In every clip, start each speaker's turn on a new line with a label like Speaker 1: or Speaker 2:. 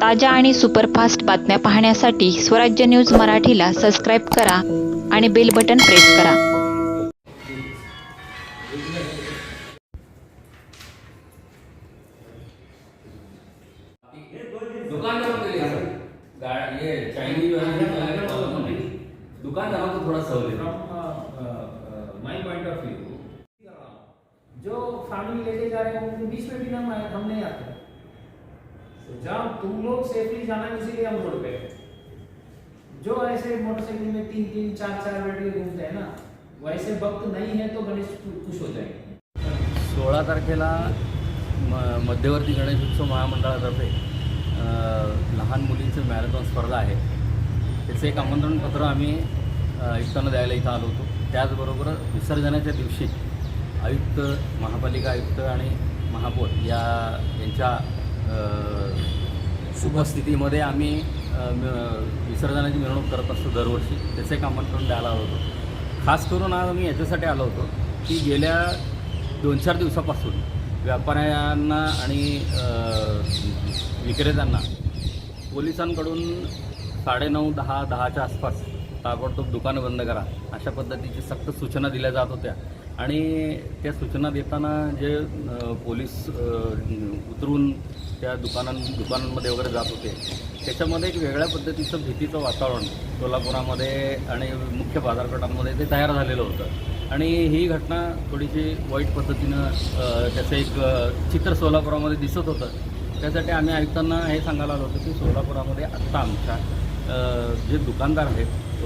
Speaker 1: ताज्या आणि सुपरफास्ट बातम्या पाहण्यासाठी स्वराज्य न्यूज मराठीला सबस्क्राईब करा आणि बेल बटन प्रेस करा.
Speaker 2: ऑफ व्यू जो फैमिली लेके जा रहे हैं उनके बीच में भी हम आए हम नहीं आते। तो जहां तुम लोग सेफली जाना इसीलिए हम रोड पे जो ऐसे मोटरसाइकिल में तीन तीन चार चार बैटरी घूमते हैं ना वैसे वक्त नहीं है तो गणेश खुश हो जाएंगे।
Speaker 3: सोळा तारखेला म मध्यवर्ती गणेशोत्सव महामंडळातर्फे लहान मुलींचं मॅरेथॉन स्पर्धा आहे. त्याचं एक आमंत्रणपत्र आम्ही आयुक्तांना द्यायला इथं आलो होतो. त्याचबरोबर विसर्जनाच्या दिवशी आयुक्त महापालिका आयुक्त आणि महापौर या यांच्या शुभस्थितीमध्ये आम्ही विसर्जनाची मिरवणूक करत असतो दरवर्षी. त्याचं एक आमंत्रण द्यायला आलो होतो. खास करून आज आम्ही याच्यासाठी आलो होतो की गेल्या दोन चार दिवसापासून व्यापाऱ्यांना आणि विक्रेत्यांना पोलिसांकडून साडेनऊ दहा दहाच्या आसपास ताबडतोब दुकानं बंद करा अशा पद्धतीची सक्त सूचना दिल्या जात होत्या. आणि त्या सूचना देताना जे पोलीस उतरून त्या दुकानां दुकानांमध्ये वगैरे जात होते त्याच्यामध्ये एक वेगळ्या पद्धतीचं भीतीचं वातावरण सोलापुरामध्ये आणि मुख्य बाजारपेठांमध्ये ते तयार झालेलं होतं. आणि ही घटना थोडीशी वाईट पद्धतीनं त्याचं एक चित्र सोलापुरामध्ये दिसत होतं. त्यासाठी आम्ही आयुक्तांना हे सांगायला आलो होतो की सोलापुरामध्ये आत्ता आमच्या जे दुकानदार आहेत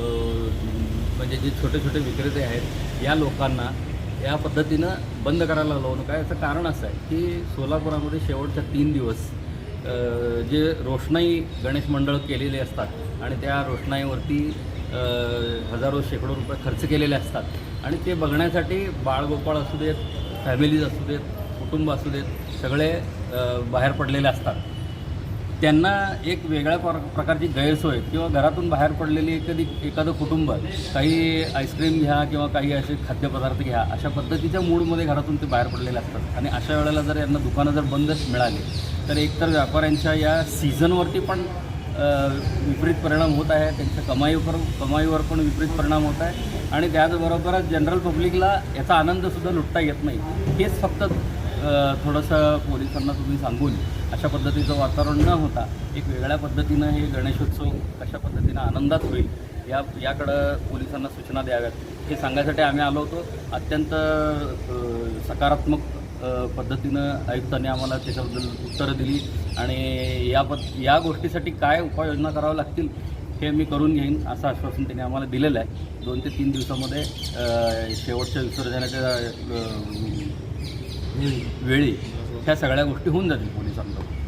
Speaker 3: म्हणजे जे छोटे छोटे विक्रेते आहेत या लोकांना या पद्धतीनं बंद करायला लावू नका याचं कारण असं आहे की सोलापुरामध्ये शेवटच्या तीन दिवस जे रोषणाई गणेश मंडळ केलेले असतात आणि त्या रोषणाईवरती हजारो शेकडो रुपये खर्च केलेले असतात. आणि ते बघण्यासाठी बाळगोपाळ असू देत फॅमिलीज असू देत कुटुंब असू देत सगळे बाहेर पडलेले असतात. त्यांना एक वेगळ्या प्र प्रकारची गैरसोय किंवा घरातून बाहेर पडलेली एखादी एखादं कुटुंब काही आईस्क्रीम घ्या किंवा काही असे खाद्यपदार्थ घ्या अशा पद्धतीच्या मूडमध्ये घरातून ते बाहेर पडलेले असतात. आणि अशा वेळेला जर यांना दुकानं जर बंदच मिळाली तर एकतर व्यापाऱ्यांच्या या सीझनवरती पण विपरीत परिणाम होत आहे त्यांच्या कमाईवर कमाईवर पण विपरीत परिणाम होत आहे. आणि त्याचबरोबरच जनरल पब्लिकला याचा आनंदसुद्धा लुटता येत नाही. हेच फक्त थोडंसं पोलिसांना तुम्ही सांगून अशा पद्धतीचं वातावरण न होता एक वेगळ्या पद्धतीनं हे गणेशोत्सव कशा पद्धतीनं आनंदात होईल या याकडं पोलिसांना सूचना द्याव्यात हे सांगायसाठी आम्ही आलो होतो. अत्यंत सकारात्मक पद्धतीनं आयुक्तांनी आम्हाला त्याच्याबद्दल उत्तरं दिली आणि या पद या गोष्टीसाठी काय उपाययोजना कराव्या लागतील हे मी करून घेईन असं आश्वासन त्यांनी आम्हाला दिलेलं आहे. दोन ते तीन दिवसामध्ये शेवटच्या विसर्जनाच्या वेळी ह्या सगळ्या गोष्टी होऊन जातील पोलिसांकडून.